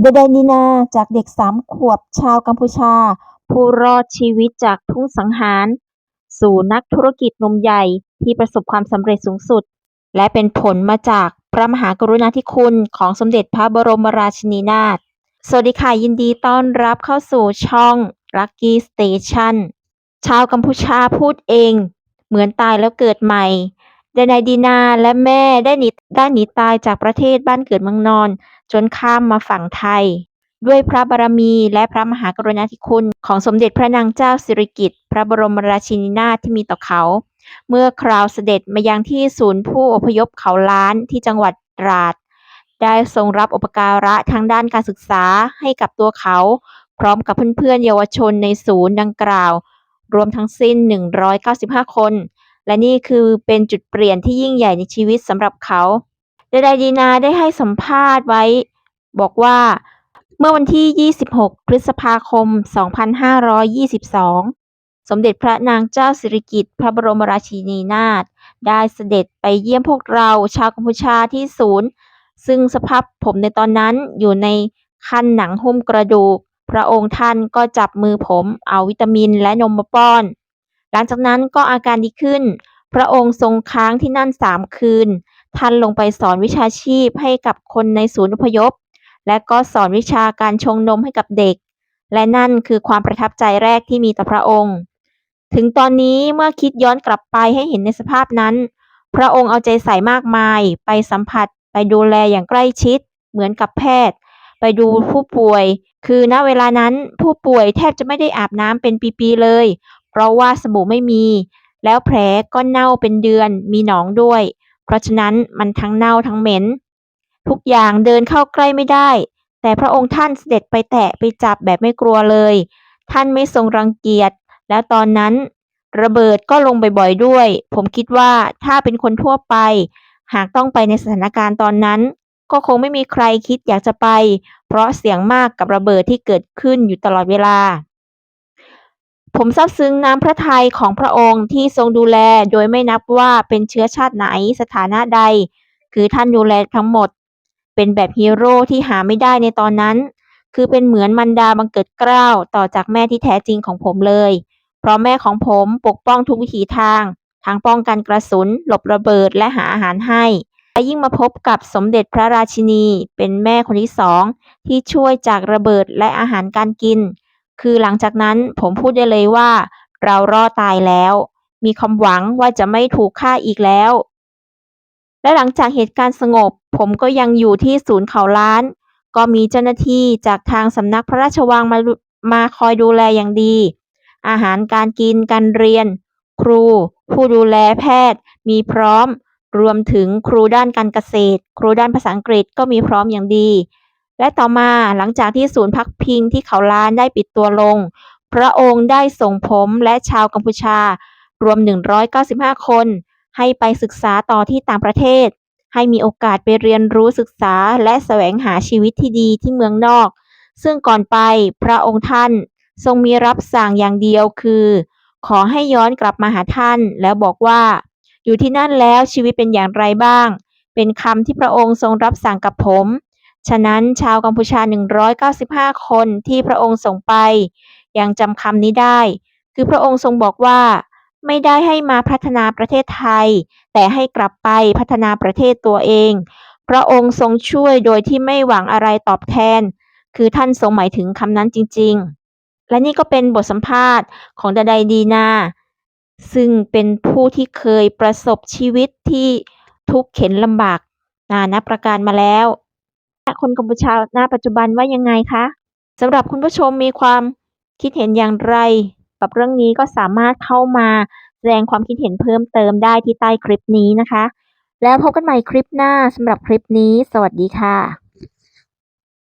เดไดนีนาจากเด็กสามขวบชาวกัมพูชา ผู้รอดชีวิตจากทุ่งสังหาร สู่นักธุรกิจนมใหญ่ที่ประสบความสำเร็จสูงสุด และเป็นผลมาจากพระมหากรุณาธิคุณของสมเด็จพระบรมราชินีนาถสวัสดีค่ะยินดีต้อนรับเข้าสู่ช่อง Lucky Station ชาวกัมพูชาพูดเอง เหมือนตายแล้วเกิดใหม่ ดนายดีนาและแม่ได้หนีได้หนีตายจากประเทศบ้านเกิดเมืองนอน จนข้ามมาฝั่งไทย ด้วยพระบารมีและพระมหากรุณาธิคุณของสมเด็จพระนางเจ้าสิริกิติ์พระบรมราชินีนาถที่มีต่อเขา เมื่อคราวเสด็จมายังที่ศูนย์ผู้อพยพเขาล้านที่จังหวัดตราด ได้ทรงรับอุปการะทางด้านการศึกษาให้กับตัวเขา พร้อมกับเพื่อนๆเยาวชนในศูนย์ดังกล่าว รวมทั้งสิ้น 195 คน และนี่คือเป็นจุดเปลี่ยนที่ยิ่งใหญ่ในชีวิตสำหรับเขาเดดายดีนาได้ให้สัมภาษณ์ไว้ บอกว่า เมื่อวันที่ 26 พฤษภาคม 2522 สมเด็จพระนางเจ้าสิริกิติ์พระบรมราชินีนาถได้เสด็จไปเยี่ยมพวกเราชาวกัมพูชาที่ศูนย์ ซึ่งสภาพผมในตอนนั้นอยู่ในขั้นหนังหุ้มกระดูก พระองค์ท่านก็จับมือผมเอาวิตามินและนมมาป้อน หลังจากนั้นก็อาการดีขึ้น พระองค์ทรงค้างที่นั่นสามคืน ท่านลงไปสอนวิชาชีพให้กับคนในศูนย์อพยพ และก็สอนวิชาการชงนมให้กับเด็ก และนั่นคือความประทับใจแรกที่มีต่อพระองค์ ถึงตอนนี้เมื่อคิดย้อนกลับไปให้เห็นในสภาพนั้น พระองค์เอาใจใส่มากมาย ไปสัมผัส ไปดูแลอย่างใกล้ชิด เหมือนกับแพทย์ ไปดูผู้ป่วย คือณเวลานั้นผู้ป่วยแทบจะไม่ได้อาบน้ำเป็นปีๆเลย เพราะว่าสบู่ไม่มี แล้วแผลก็เน่าเป็นเดือน มีหนองด้วย เพราะฉะนั้นมันทั้งเน่าทั้งเหม็น ทุกอย่างเดินเข้าใกล้ไม่ได้ แต่พระองค์ท่านเสด็จไปแตะไปจับแบบไม่กลัวเลย ท่านไม่ทรงรังเกียจ แล้วตอนนั้น ระเบิดก็ลงบ่อยๆด้วย ผมคิดว่าถ้าเป็นคนทั่วไป หากต้องไปในสถานการณ์ตอนนั้น ก็คงไม่มีใครคิดอยากจะไป เพราะเสี่ยงมากกับระเบิดที่เกิดขึ้นอยู่ตลอดเวลา ผมซาบซึ้งน้ำพระทัยของพระองค์ที่ทรงดูแลโดยไม่นับว่าเป็นเชื้อชาติไหนสถานะใด คือท่านดูแลทั้งหมด เป็นแบบฮีโร่ที่หาไม่ได้ในตอนนั้น คือเป็นเหมือนมันดาบังเกิดเกล้าต่อจากแม่ที่แท้จริงของผมเลย เพราะแม่ของผมปกป้องทุกวิถีทางทางป้องกันกระสุน หลบระเบิดและหาอาหารให้และยิ่งมาพบกับสมเด็จพระราชินี เป็นแม่คนที่สองที่ช่วยจากระเบิดและอาหารการกิน คือหลังจากนั้นผมพูดได้เลยว่า เรารอดตายแล้ว มีความหวังว่าจะไม่ถูกฆ่าอีกแล้ว และหลังจากเหตุการณ์สงบ ผมก็ยังอยู่ที่ศูนย์เขาล้าน ก็มีเจ้าหน้าที่จากทางสำนักพระราชวังมามาคอยดูแลอย่างดี อาหารการกินการเรียน ครู ผู้ดูแลแพทย์ มีพร้อม รวมถึงครูด้านการเกษตร ครูด้านภาษาอังกฤษก็มีพร้อมอย่างดี และต่อมาหลังจากที่ศูนย์พักพิงที่เขาล้านได้ปิดตัวลง พระองค์ได้ส่งผมและชาวกัมพูชารวม 195 คน ให้ไปศึกษาต่อที่ต่างประเทศ ให้มีโอกาสไปเรียนรู้ศึกษาและแสวงหาชีวิตที่ดีที่เมืองนอก ซึ่งก่อนไปพระองค์ท่านทรงมีรับสั่งอย่างเดียวคือ ขอให้ย้อนกลับมาหาท่านแล้วบอกว่า อยู่ที่นั่นแล้วชีวิตเป็นอย่างไรบ้าง เป็นคำที่พระองค์ทรงรับสั่งกับผม ฉะนั้นชาวกัมพูชา 195 คนที่พระองค์ส่งไป ยังจำคำนี้ได้ คือพระองค์ทรงบอกว่า ไม่ได้ให้มาพัฒนาประเทศไทย แต่ให้กลับไปพัฒนาประเทศตัวเอง พระองค์ทรงช่วยโดยที่ไม่หวังอะไรตอบแทน คือท่านทรงหมายถึงคำนั้นจริง ๆ และนี่ก็เป็นบทสัมภาษณ์ของดาไดดีนาซึ่งเป็นผู้ที่เคยประสบชีวิตที่ทุกข์เข็นลำบากนานับประการมาแล้ว คนกัมพูชาณปัจจุบันว่ายังไงคะสำหรับคุณผู้ชมมีความคิดเห็นอย่างไร กับเรื่องนี้ก็สามารถเข้ามาแสดงความคิดเห็นเพิ่มเติมได้ที่ใต้คลิปนี้นะคะ แล้วพบกันใหม่คลิปหน้าสำหรับคลิปนี้ สวัสดีค่ะ